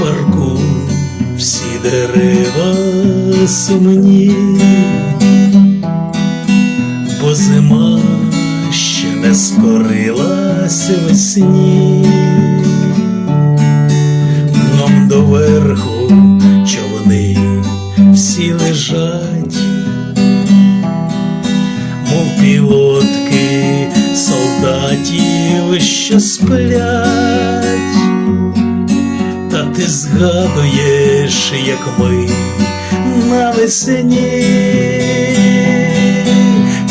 парку всі дерева сумні, бо зима ще не скорилась весні. Дном доверху човни всі лежать, мов пілотки солдатів, що сплять. Ти згадуєш, як ми навесні,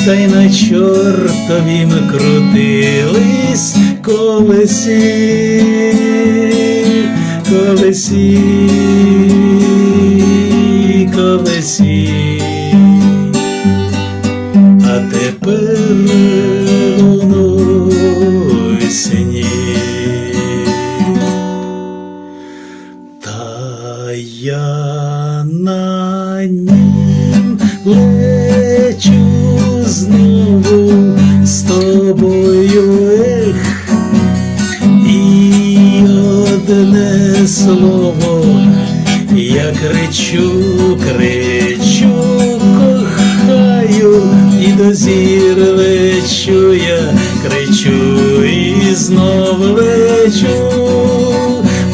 та й на чортові ми крутились колесі, колесі. Я на нім лечу знову з тобою ех, і одне слово я кричу, кричу, кохаю, і до зір лечу я, кричу і знов лечу,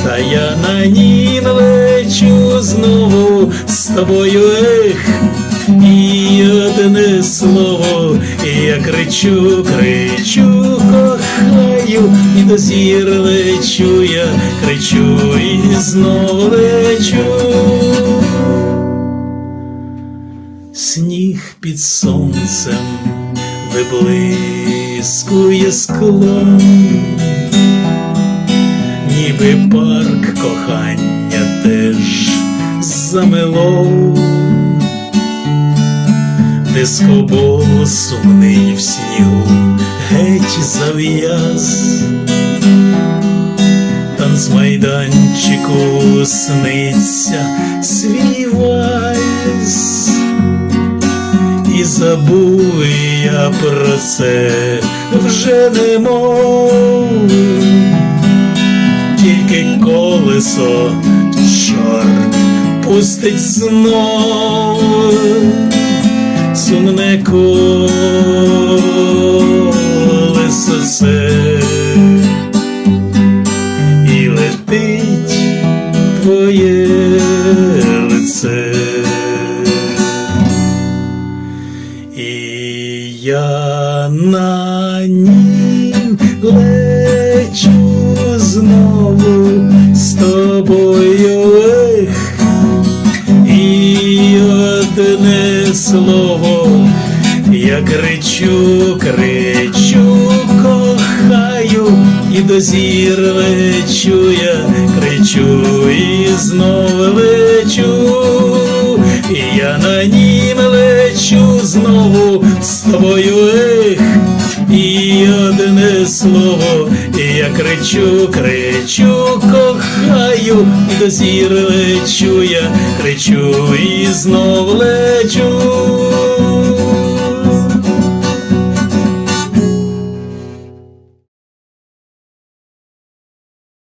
та я на з тобою ех. І одне слово, і я кричу, кричу, кохаю, і до зір лечу я, кричу і знову лечу. Сніг під сонцем виблискує склом, ніби парк кохання теж замело. Дискобол сумний в снігу геть зав'яз, танцмайданчику сниться свій вальс, і забув я про це вже не мов, тільки колесо чорт пустить знов сумне колесо це і летить твоє лице. І я на нім слово я кричу, кричу, кохаю, і до зір лечу я, кричу і знов лечу, і я на нім лечу знову з тобою ех. І одне слово, і я кричу, кричу, кохаю, і до зір лечу я, кричу і знов лечу.